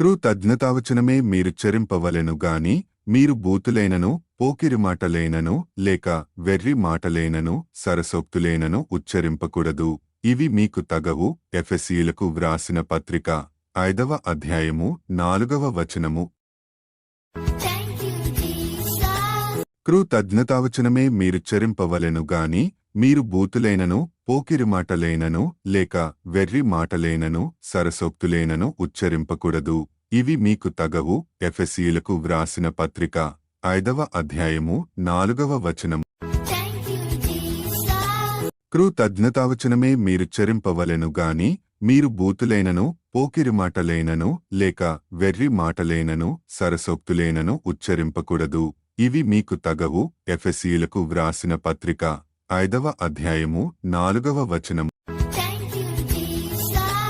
కృతజ్ఞతావచనమే మీరు చెరింపవలెను గాని మీరు బూతులైనను పోకిరి మాటలైనను లేక వెర్రి మాటలైనను సరసోక్తులైనను ఉచ్చరింపకూడదు. ఇవి మీకు తగవు. ఎఫెసీలకు వ్రాసిన పత్రిక ఐదవ అధ్యాయము నాలుగవ వచనము. కృతజ్ఞతావచనమే మీరు చెరింపవలెను గాని మీరు బూతులైనను పోకిరి మాటలైనను లేక వెర్రి మాటలైనను సరసోక్తులైనను ఉచ్చరింపకూడదు. ఇవి మీకు తగవు. ఎఫ్ఎస్సీలకు వ్రాసిన పత్రిక ఐదవ అధ్యాయము నాలుగవ వచనము. కృతజ్ఞతావచనమే మీరు చెరింపవలెను గాని మీరు బూతులైనను పోకిరి మాటలైనను లేక వెర్రి మాటలైనను సరసోక్తులైనను ఉచ్చరింపకూడదు. ఇవి మీకు తగవు. ఎఫెసీలకు వ్రాసిన పత్రిక ఐదవ అధ్యాయము నాలుగవ వచనము.